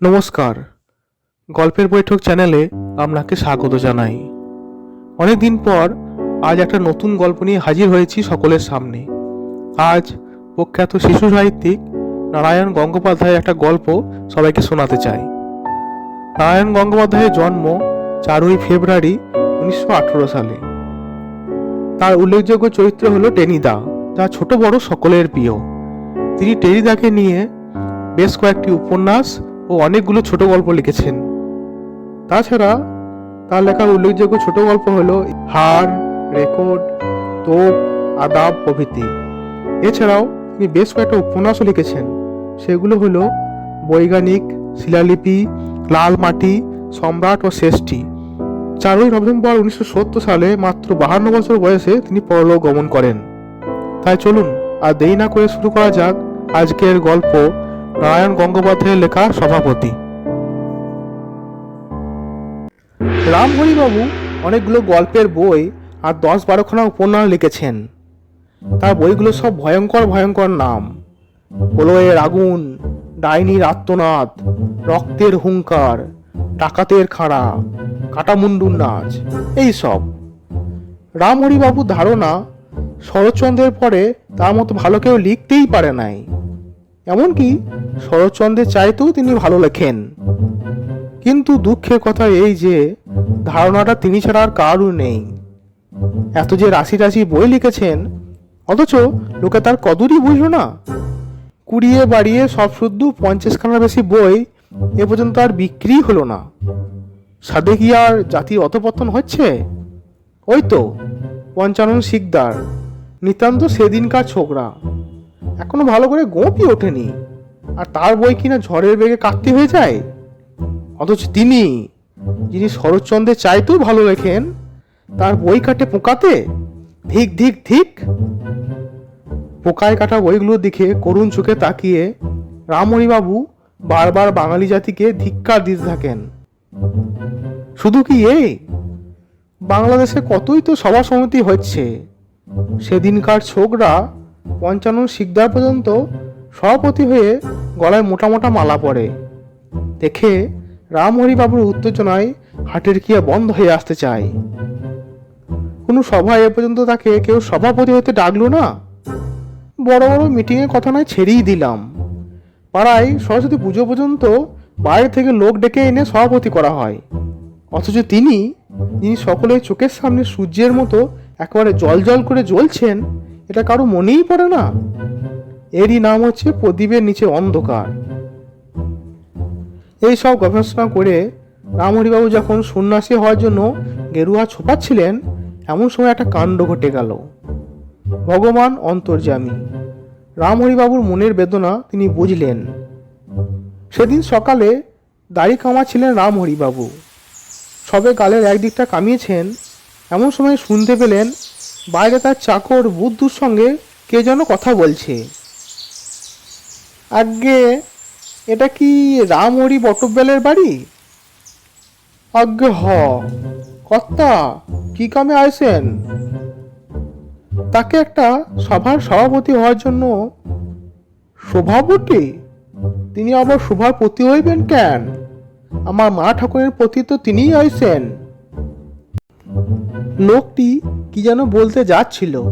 নমস্কার। গল্পের বৈঠক চ্যানেলে আপনাকে স্বাগত জানাই। অনেক দিন পর আজ একটা নতুন গল্প নিয়ে হাজির হয়েছি সকলের সামনে। আজ প্রখ্যাত শিশু সাহিত্যিক নারায়ণ গঙ্গোপাধ্যায়ের একটা গল্প সবাইকে শোনাতে চাই। নারায়ণ গঙ্গোপাধ্যায়ের জন্ম চারই ফেব্রুয়ারি উনিশশো আঠেরো সালে। তার উল্লেখযোগ্য চরিত্র হলো টেনিদা যা ছোট বড় সকলের প্রিয়। তিনি টেনিদাকে নিয়ে বেশ কয়েকটি উপন্যাস ও অনেকগুলো ছোট গল্প লিখেছেন। তাছাড়া তার লেখা উল্লেখযোগ্য ছোট গল্প হলো হার রেকর্ড, তোপ, আদাব, প্রভৃতি। এছাড়াও তিনি বেশ কয়েকটা উপন্যাসও লিখেছেন। সেগুলো হলো বৈজ্ঞানিক, শিলালিপি, লাল মাটি, সম্রাট ও শ্রেষ্ঠী। চারই নভেম্বর উনিশশো সত্তর সালে মাত্র বাহান্ন বছর বয়সে তিনি পরলোক গমন করেন। তাই চলুন আর দেরি না করে শুরু করা যাক আজকের গল্প নারায়ণ গঙ্গোপাধ্যায়ের লেখা সভাপতি। রামহরিবাবু অনেকগুলো গল্পের বই আর দশ বারোখানা উপন্যাস লিখেছেন। তার বইগুলো সব ভয়ঙ্কর ভয়ঙ্কর নাম। প্রলয়ের আগুন, ডাইনির আত্মনাদ, রক্তের হুঙ্কার, ডাকাতের খাড়া, কাটামুন্ডুর নাচ, এই সব। রামহরিবাবুর ধারণা শরৎচন্দ্রের পরে তার মতো ভালো কেউ লিখতেই পারে নাই। এমনকি শরৎচন্দ্রের চাইতেও তিনি ভালো লেখেন। কিন্তু দুঃখের কথা এই যে, ধারণাটা তিনি ছাড়া আর কারও নেই। এত যে রাশি রাশি বই লিখেছেন, অথচ লোকে তার কদরই বুঝল না। কুড়িয়ে বাড়িয়ে সব শুদ্ধ পঞ্চাশখানার বেশি বই এ পর্যন্ত আর বিক্রি হলো না। সাদে কি আর জাতির অতপতন হচ্ছে? ওই তো, পঞ্চানন শিকদার, নিতান্ত সেদিনকার ছোকরা। এখনও ভালো করে গোপই ওঠেনি। আর তার বই কিনা ঝড়ের বেগে কাটতে হয়ে যায়? অথচ তিনি, যিনি শরৎচন্দ্রের চাইতেও ভালো লেখেন, তার বই কাটে পোকাতে? ধিক ধিক ধিক। পোকায় কাটা বইগুলোর দিকে করুণ চোখে তাকিয়ে রামমণিবাবু বারবার বাঙালি জাতিকে ধিক্কার দিতে থাকেন। শুধু কি এই? বাংলাদেশে কতই তো সভা সমিতি হচ্ছে? সেদিনকার ছোকরা পঞ্চান্ন শিকদার পর্যন্ত সভাপতি হয়ে গলায় মোটা মোটা মালা পরে। দেখে রামহরিবাবুর উত্তেজনায় হাটের কিয়া বন্ধ হয়ে আসতে চায়। কোনো সভায় এ পর্যন্ত তাকে কেউ সভাপতি হতে ডাকলো না। বড় বড় মিটিংয়ের কথা নয়, ছেড়েই দিলাম। পাড়ায় সরস্বতী পুজো পর্যন্ত বাইরে থেকে লোক ডেকে এনে সভাপতি করা হয়। অথচ তিনি, যিনি সকলের চোখের সামনে সূর্যের মতো একেবারে জল জল করে জ্বলছেন এটা কারও মনেই পড়ে না। এরই নাম হচ্ছে প্রদীপের নিচে অন্ধকার। এই সব গবেষণা করে রামহরিবাবু যখন সন্ন্যাসী হওয়ার জন্য গেরুয়া ছোপাচ্ছিলেন, এমন সময় একটা কাণ্ড ঘটে গেল। ভগবান অন্তর্যামী। রামহরিবাবুর মনের বেদনা তিনি বুঝলেন। সেদিন সকালে দাড়ি কামাচ্ছিলেন রামহরিবাবু। সবে গালের একদিকটা কামিয়েছেন, এমন সময় শুনতে পেলেন বাইরে তার চাকর বুদ্ধুর সঙ্গে কে যেন কথা বলছে। আগে এটা কি রামহরি বটব্যালের বাড়ি? আজ্ঞে, হ। কর্তা, কি কামে আইসেন তাকে একটা সভার সভাপতি হওয়ার জন্য সভাপতি তিনি আবার সভার হইবেন কেন? আমার মা ঠাকুরের প্রতি তো তিনিই আইসেন লোকটি কি যেন বলতে যাচ্ছিল।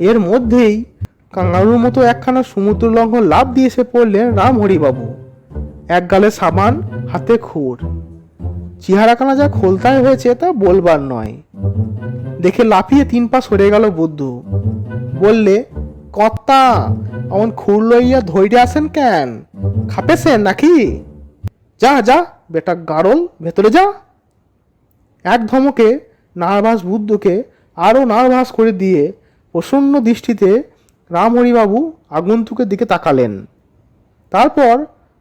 এর মধ্যেই কাঙ্গারুর মতো একখানা সমুদ্র লঙ্ঘন লাভ দিয়ে এসে পড়লেন রামহরিবাবু এক গালে সাবান, হাতে খুর। চেহারাখানা যা খোলতায় হয়েছে তা বলবার নয়। দেখে লাফিয়ে তিন পা সরে গেল বুদ্ধু। বললে, কর্তা, অমন খুর লইয়া ধৈর্য আসেন কেন? খাপেছেন নাকি? যা যা, বেটা গারল, ভেতরে যা। এক ধমকে নার্ভাস বুদ্ধকে আরও নার্ভাস করে দিয়ে প্রসন্ন দৃষ্টিতে রামহরিবাবু আগন্তুকের দিকে তাকালেন। তারপর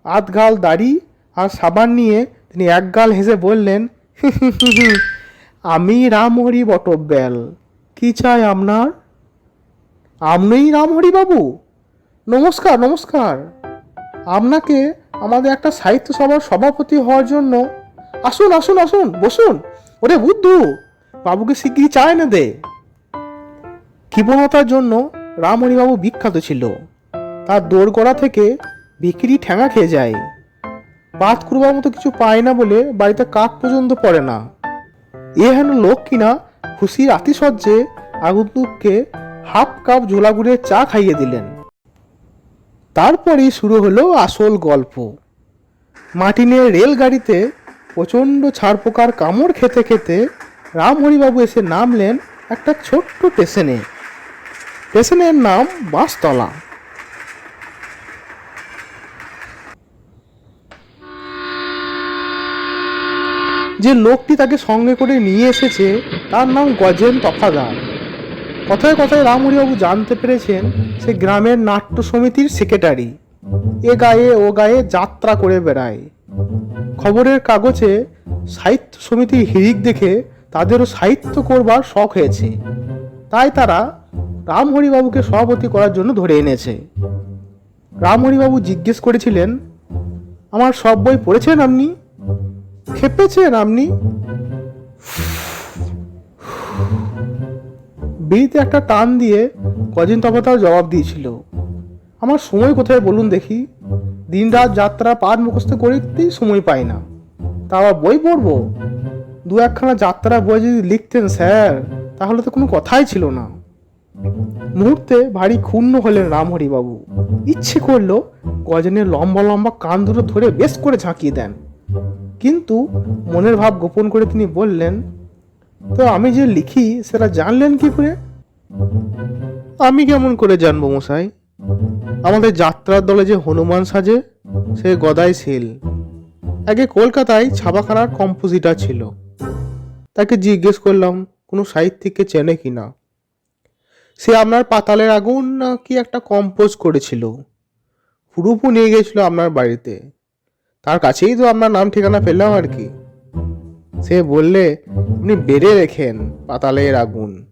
আধগাল দাড়ি আর সাবান নিয়ে তিনি এক গাল হেসে বললেন আমি রামহরি বটব্যাল। কি চাই আপনার? আপনিই রামহরিবাবু। নমস্কার নমস্কার। আপনাকে আমাদের একটা সাহিত্য সভার সভাপতি হওয়ার জন্য আসুন আসুন আসুন, বসুন। ওরে বুদ্ধু বাবুকে শিগগিরই চায় না দে। কৃপণতার জন্য রামহরিবাবু বিখ্যাত ছিল। তার দোরগড়া থেকে বিক্রি ঠ্যাঙা খেয়ে যায়। বাদ করবার মতো কিছু পায় না বলে বাড়িতে কাক পর্যন্ত পড়ে না। এ হেন লোক কিনা খুশির আতিশয্যে আগন্তুককে হাফ কাপ ঝোলা গুড়ে চা খাইয়ে দিলেন। তারপরেই শুরু হলো আসল গল্প। মাটিনের রেলগাড়িতে প্রচণ্ড ছাড়পোকার কামড় খেতে খেতে রামহরিবাবু এসে নামলেন একটা ছোট্ট স্টেশনে। স্টেশনের নাম বাঁশতলা। যে লোকটি তাকে সঙ্গে করে নিয়ে এসেছে, তার নাম গজেন তফাদার। কথায় কথায় রামহরিবাবু জানতে পেরেছেন, সে গ্রামের নাট্য সমিতির সেক্রেটারি। এ গায়ে ও গায়ে যাত্রা করে বেড়ায়। খবরের কাগজে সাহিত্য সমিতির হিড়িক দেখে তাদেরও সাহিত্য করবার শখ হয়েছে। তাই তারা রামহরিবাবুকে সভাপতি করার জন্য ধরে এনেছে। রামহরিবাবু জিজ্ঞেস করেছিলেন, আমার সব বই পড়েছেন আপনি খেপেছেন আপনি বিড়িতে একটা টান দিয়ে কদিন তফাতাও জবাব দিয়েছিল, আমার সময় কোথায় বলুন দেখি? দিনরাত যাত্রা পাঠ মুখস্থ করতেই সময় পাই না। তা আবার বই পড়ব? দু একখানা যাত্রা বই যদি লিখতেন, স্যার, তাহলে তো কোনো কথাই ছিল না। মুহূর্তে ভারী ক্ষুণ্ণ হলেন রামহরিবাবু। ইচ্ছে করল গজনের লম্বা লম্বা কান দুটো ধরে বেশ করে ঝাঁকিয়ে দেন। কিন্তু মনের ভাব গোপন করে তিনি বললেন, তো আমি যে লিখি, সেটা জানলেন কি করে? আমি কেমন করে জানব মশাই? আমাদের যাত্রার দলে যে হনুমান সাজে, সে গদাই শীল। আগে কলকাতায় ছাপাখানার কম্পোজিটার ছিল। তাকে জিজ্ঞেস করলাম, কোনো সাহিত্যিককে চেনে কি না? সে আপনার পাতালের আগুন না কি একটা কম্পোজ করেছিল? হুড়ুপু নিয়ে গেছিল আপনার বাড়িতে। তার কাছেই তো আপনার নাম ঠিকানা পেলাম আর কি। সে বললে, আপনি বেড়ে রেখেন পাতালের আগুন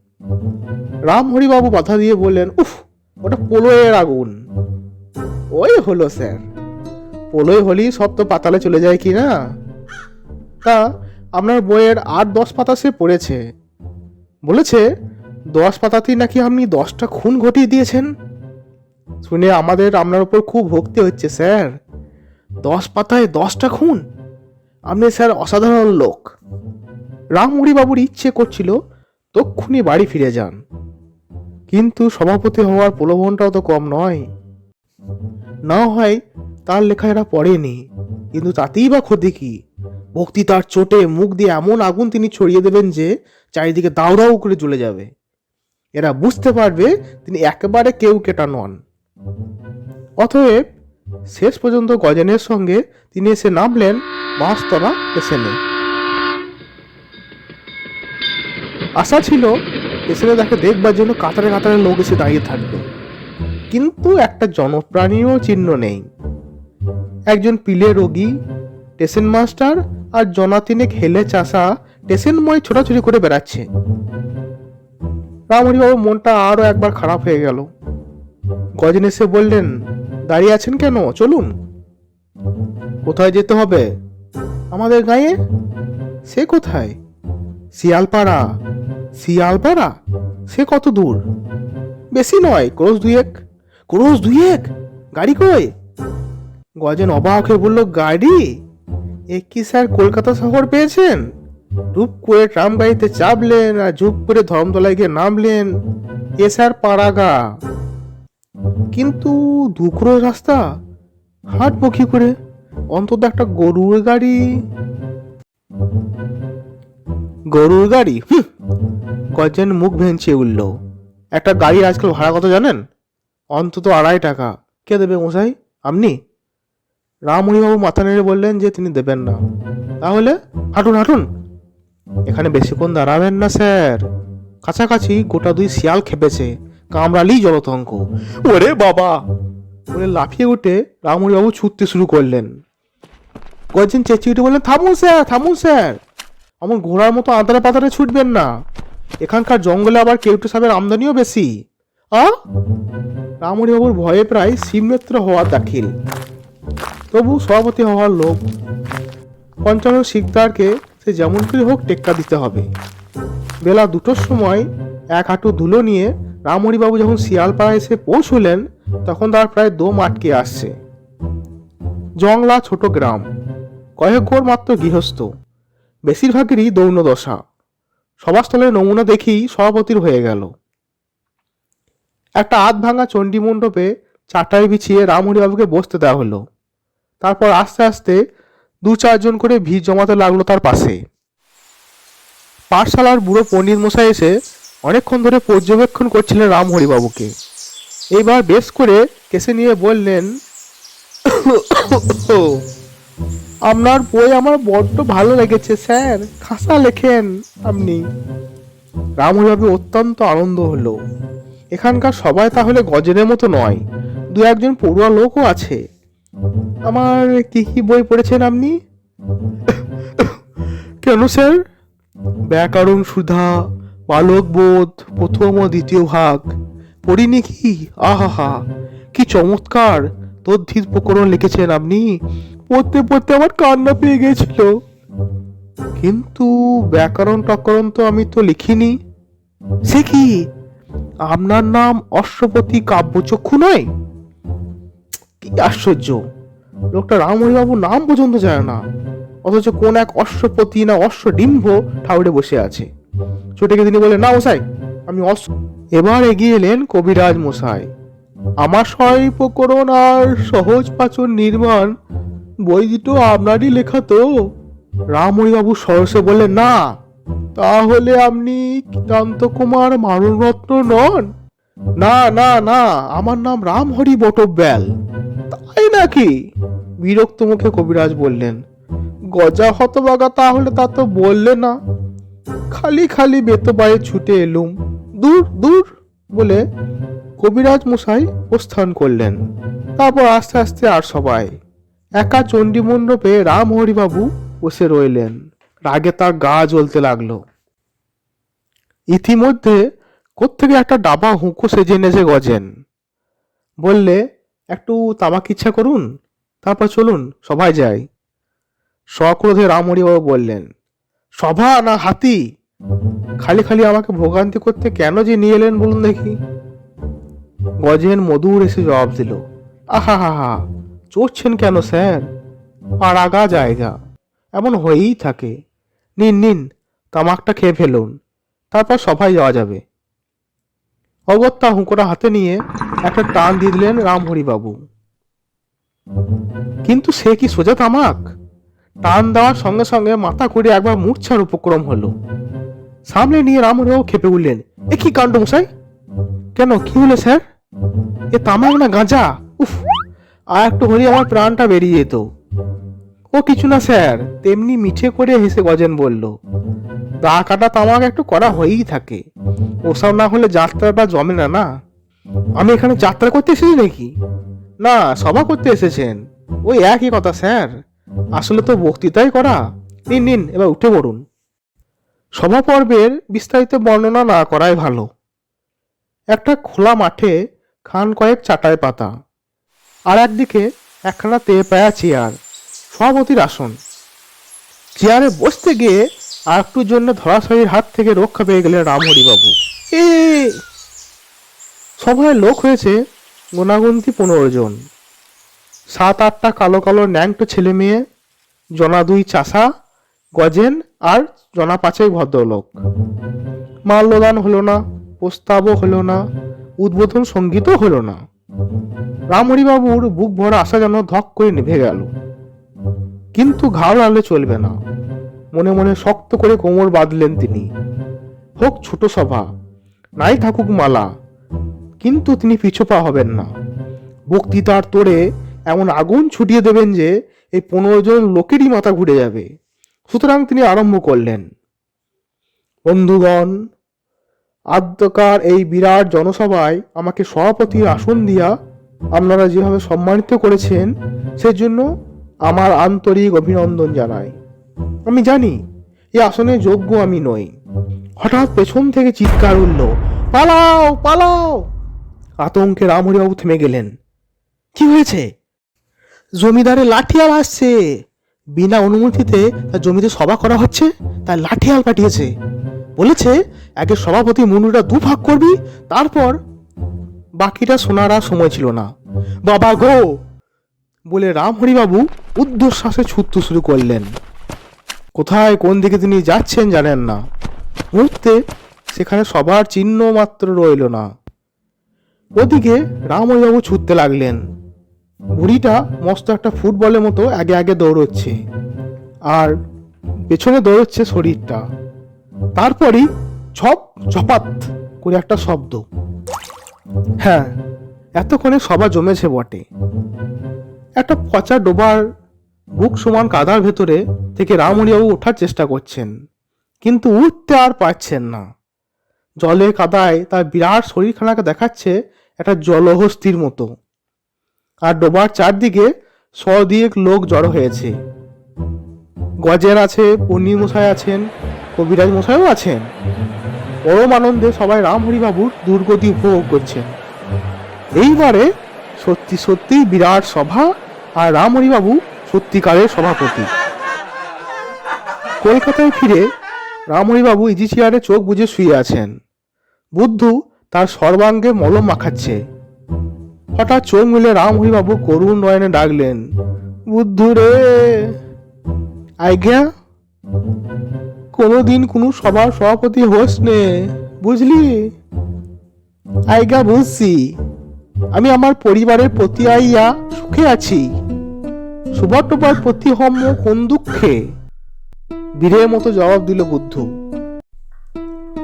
রাম হরিবাবু কথা দিয়ে বললেন, উফ, ওটা পোলোয়ের আগুন। ওই হলো, স্যার। পোলোয় হলেই সব তো পাতালে চলে যায় কি না? তা আপনার বইয়ের আট দশ পাতা সে পড়েছে। বলেছে, দশ পাতাতেই নাকি আপনি দশটা খুন ঘটিয়ে দিয়েছেন। শুনে আমাদের আপনার উপর খুব ভক্তি হচ্ছে, স্যার। দশ পাতায় দশটা খুন? আপনি স্যার অসাধারণ লোক। রামমুড়িবাবুর ইচ্ছে করছিল তক্ষুনি বাড়ি ফিরে যান। কিন্তু সভাপতি হওয়ার প্রলোভনটাও তো কম নয়। না হয় তার লেখা এরা পড়েনি, কিন্তু তাতেই বা ক্ষতি কি? ভক্তি তার চোটে মুখ দিয়ে এমন আগুন তিনি ছড়িয়ে দেবেন যে চারিদিকে দাউ দাউ করে জ্বলে যাবে। এরা বুঝতে পারবে তিনি একেবারে কেউ কেটা নন। অতএব শেষ পর্যন্ত গজেনের সঙ্গে তিনি এসে নামলেন বাঁশতলা স্টেশনে। আশা ছিল স্টেশনে তাকে দেখবার জন্য কাতারে কাতারে লোক এসে দাঁড়িয়ে থাকবে। কিন্তু একটা জনপ্রাণীও চিহ্ন নেই। একজন পিলে রোগী স্টেশন মাস্টার আর জনা তিনেক হেলে চাষা স্টেশনময় ছোটাছুটি করে বেড়াচ্ছে। রামহরিবাবু মনটা আরও একবার খারাপ হয়ে গেল। গজেন এসে বললেন, দাঁড়িয়ে আছেন কেন? চলুন। কোথায় যেতে হবে? আমাদের গায়ে? সে কোথায়? শিয়ালপাড়া। শিয়ালপাড়া? সে কত দূর? বেশি নয়, ক্রোশ দুয়েক। ক্রোশ দুয়েক? গাড়ি কই? গজেন অবাক হয়ে বলল, গাড়ি? এ কি স্যার কলকাতা শহর পেয়েছেন? টুপ করে ট্রাম গাড়িতে চাপলেন আর ঝুপ করে ধর্মতলায় গিয়ে নামলেন। এ স্যার পাড়াগা কিন্তু দুকরো রাস্তা? হাঁটবো কি করে। অন্তত একটা গরুর গাড়ি। গরুর গাড়ি? গজেন মুখ ভেঙচে উঠল। একটা গাড়ি আজকাল ভাড়া কত জানেন? অন্তত আড়াই টাকা। কে দেবে মশাই? আপনি? রামমণিবাবু মাথা নেড়ে বললেন যে তিনি দেবেন না। তাহলে হাঁটুন হাঁটুন। এখানে বেশিক্ষণ দাঁড়াবেন না, স্যার। কাছাকাছি গোটা দুই শিয়াল খেপেছে, কামড়ালি জলতঙ্ক। ওরে বাবা! বলে লাফিয়ে উঠে রামমণিবাবু ছুটতে শুরু করলেন। কয়েকজন চেঁচিয়ে উঠে বললেন, থামুন, স্যার থামুন, স্যার। আমার ঘোড়ার মতো আদারে পাতারে ছুটবেন না। এখানকার জঙ্গলে আবার কেউটে সাপের আমদানিও বেশি। আ? রামমণিবাবুর ভয়ে প্রায় সিমনেত্র হওয়া দাখিল। তবু সভাপতি হওয়ার লোক পঞ্চান্ন শিকদারকে সে যেমন করে হোক টেক্কা দিতে হবে। বেলা দুটোর সময় এক হাঁটু ধুলো নিয়ে রামহরিবাবু যখন শিয়ালপাড়া এসে পৌঁছলেন, তখন তার প্রায় দম আটকে আসছে। জংলা ছোট গ্রাম, কয়েক ঘর মাত্র গৃহস্থ। বেশিরভাগেরই দৌন দশা সভাস্থলের নমুনা দেখেই সভাপতির হয়ে গেল। একটা আধ ভাঙা চণ্ডী মণ্ডপে চাটাই বিছিয়ে রামহরিবাবুকে বসতে দেওয়া হলো। তারপর আস্তে আস্তে দু চারজন করে ভিড় জমাতে লাগল তার পাশে। পাঠশালার বুড়ো পণ্ডিত মশাই এসে অনেকক্ষণ ধরে পর্যবেক্ষণ করছিলেন রামহরিবাবুকে। এইবার বেশ করে কেসে নিয়ে বললেন, আপনার বই আমার বড্ড ভালো লেগেছে স্যার, খাসা লেখেন আপনি। রামহরিবাবু অত্যন্ত আনন্দ হলো। এখানকার সবাই তাহলে গজেনের মতো নয়, দু একজন পড়ুয়া লোকও আছে। আমার কি কি বই পড়েছেন আপনি? কেন স্যার? ব্যাকরণ, সুধা, বালক বোধ, প্রথম ও দ্বিতীয় ভাগ। পড়িনি কি? আহা কি চমৎকার। তদ্ধিত প্রকরণ লিখেছেন আপনি। পড়তে পড়তে আমার কান্না পেয়ে গেছিল কিন্তু ব্যাকরণ টকরণ তো আমি তো লিখিনি। সে কি? আপনার নাম অশ্বপতি কাব্যচক্ষু নয়? কি আশ্চর্য? লোকটা রামহরিবাবু নাম পর্যন্ত জানে না। অথচ কোন এক অশ্বপতি না অশ্বডিম্ভ ঠাউরে বসে আছে। ছোটকে তিনি বলে না মশাই, আমি অশ্ব এবার এগিয়ে এলেন কবিরাজ মশাই। আমার সয় প্রকরণ আর সহজ পাচন নির্মাণ, বই দুটো আপনারই লেখা তো? রামহরিবাবু সরসে বললেন, না, তাহলে আপনি কুমার মারণরত্ন নন? না না না, আমার নাম রামহরি বটব্যাল। তাই নাকি? বিরক্ত মুখে কবিরাজ বললেন, গজা হতবাগা তাহলে তা তো বললে না। খালি খালি বেতবায়ে ছুটে এলুম। দূর দূর, বলে কবিরাজ মশাই প্রস্থান করলেন। তারপর আস্তে আস্তে আর সবাই একা চণ্ডী মণ্ডপে রামহরিবাবু বসে রইলেন। রাগে তার গা জ্বলতে লাগল। ইতিমধ্যে কোত্থেকে একটা ডাবা হুঁকো সেজে এনেছে গজেন। বললে একটু তামাক ইচ্ছা করুন, তারপর চলুন সবাই যাই। সক্রোধে রামহরিবাবু বললেন, সভা না হাতি? খালি খালি আমাকে ভোগান্তি করতে কেন যে নিয়ে এলেন বলুন দেখি। গজেন মধুর এসে জবাব দিল, আহা হা হা, চড়ছেন কেন স্যার? পাড়াগা জায়গা, এমন হয়েই থাকে। নিন নিন, তামাকটা খেয়ে ফেলুন, তারপর সবাই যাওয়া যাবে। অগত্যা হুঁকোটা হাতে নিয়ে একটা টান দিয়ে দিলেন রামহরিবাবু। কিন্তু সে কি সোজা তামাক? টান দেওয়ার সঙ্গে সঙ্গে মাথা করে একবার মূর্ছার উপক্রম হলো। সামনে নিয়ে রামহরিবাবু খেপে উঠলেন, এ কি কাণ্ড মশাই? কেন, কি হলো স্যার? এ তামাক না গাঁজা? উফ, আর একটু হলে আমার প্রাণটা বেরিয়ে যেত। ও কিছু না স্যার, তেমনি মিঠে করে হেসে গজেন বলল দা কাটা তামাক একটু করা হয়েই থাকে। ওসব না হলে যাত্রাটা জমে না না? আমি এখানে যাত্রা করতে এসেছি নাকি? না, সভা করতে এসেছেন। ওই একই কথা, স্যার। আসলে তো বক্তৃতাই করা। নিন নিন, এবার উঠে পড়ুন। সভা পর্বের বিস্তারিত বর্ণনা না করাই ভালো। একটা খোলা মাঠে খান কয়েক চাটায় পাতা, আর একদিকে একখানা তেয়ে পায়া চেয়ার। সভাপতির আসন। চেয়ারে বসতে গিয়ে আর একটুর জন্য ধরাশায়ীর হাত থেকে রক্ষা পেয়ে গেলেন রামহরিবাবু। এ, সভায় লোক হয়েছে গোনাগুন্তি পনেরো জন। সাত, আটটা কালো কালো ন্যাংটো ছেলে মেয়ে, জনা দুই চাষা, গজেন আর জনা পাঁচেক ভদ্রলোক। মাল্যদান হলো না, প্রস্তাবও হলো না, উদ্বোধন সঙ্গীতও হলো না। রামহরিবাবুর বুক ভরা আশা যেন ধক করে নিভে গেল। কিন্তু ঘাড়ালে চলবে না। মনে মনে শক্ত করে কোমর বাঁধলেন তিনি। হোক ছোট সভা, নাই থাকুক মালা, কিন্তু তিনি পিছুপা হবেন না। বক্তৃতার তোড়ে এমন আগুন ছুটিয়ে দেবেন যে এই পনেরো জন লোকেরই মাথা ঘুরে যাবে। সুতরাং তিনি আরম্ভ করলেন। বন্ধুগণ, আদ্যকার এই বিরাট জনসভায় আমাকে সভাপতির আসন দিয়া আপনারা যেভাবে সম্মানিত করেছেন, সেজন্য আমার আন্তরিক অভিনন্দন জানাই আমি জানি, এ আসনে যোগ্য আমি নই। হঠাৎ পেছন থেকে চিৎকার উঠল, পালাও পালাও! আতঙ্কে রামহরিবাবু থেমে গেলেন। কি হয়েছে? জমিদারের লাঠিয়াল আসছে। বিনা অনুমতিতে তার জমিতে সভা করা হচ্ছে তার লাঠিয়াল পাঠিয়েছে। বলেছে আগে সভাপতি মুন্ডুটা দু ভাগ করবি, তারপর বাকিটা শোনার আর সময় ছিল না। বাবা গো! বলে রামহরিবাবু ঊর্ধ্বশ্বাসে ছুটতে শুরু করলেন। কোথায়, কোন দিকে তিনি যাচ্ছেন জানেন না। মুহূর্তে সেখানে সবার চিহ্ন মাত্র রইল না। ওদিকে রামবাবু ছুটতে লাগলেন। বুড়িটা মস্ত একটা ফুটবলের মতো আগে আগে দৌড়চ্ছে আর পেছনে দৌড়চ্ছে শরীরটা। তারপরই ঝপ ঝপাত করে একটা শব্দ। হ্যাঁ এতক্ষণে সবা জমেছে বটে। একটা পচা ডোবার বুক সমান কাদার ভেতরে থেকে রামহরিবাবু ওঠার চেষ্টা করছেন, কিন্তু উঠতে আর পারছেন না। জলে কাদায় তার বিরাট শরীরখানাকে দেখাচ্ছে একটা জলহস্তির মতো। আর ডোবার চারদিকে সদিয়েক লোক জড়ো হয়েছে। গজের আছে পন্নী মশাই আছেন কবিরাজ মশাইও আছেন। পরম আনন্দে সবাই রামহরিবাবুর দুর্গতি উপভোগ করছেন। এইবারে সত্যি সত্যি বিরাট সভা আর রামহরিবাবু সত্যিকারের সভাপতি। কলকাতায় ফিরে রামহরিবাবু ইজি চেয়ারে চোখ বুজে শুয়ে আছেন। বুদ্ধু তার সর্বাঙ্গে মলম মাখাচ্ছে। হঠাৎ চোখ মিলে রামহরিবাবু করুণ নয়নে ডাকলেন, বুদ্ধু রে, আজ্ঞা, কোনোদিন কোনো সভার সভাপতি হোস নে, বুঝলি? আজ্ঞা, বুঝছি। আমি আমার পরিবারের প্রতি আইয়া সুখে আছি। সুবর্ণবার প্রতি হম কোন দুঃখে বীরের মতো জবাব দিল বুদ্ধ।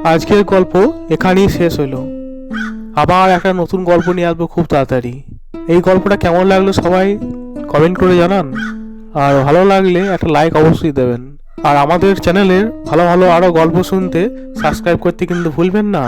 আজকের গল্প এখানেই শেষ হলো আবার একটা নতুন গল্প নিয়ে আসব খুব তাড়াতাড়ি। এই গল্পটা কেমন লাগল সবাই কমেন্ট করে জানান। আর ভালো লাগলে একটা লাইক অবশ্যই দেবেন। আর আমাদের চ্যানেলের ভালো ভালো আরও গল্প শুনতে সাবস্ক্রাইব করতে কিন্তু ভুলবেন না।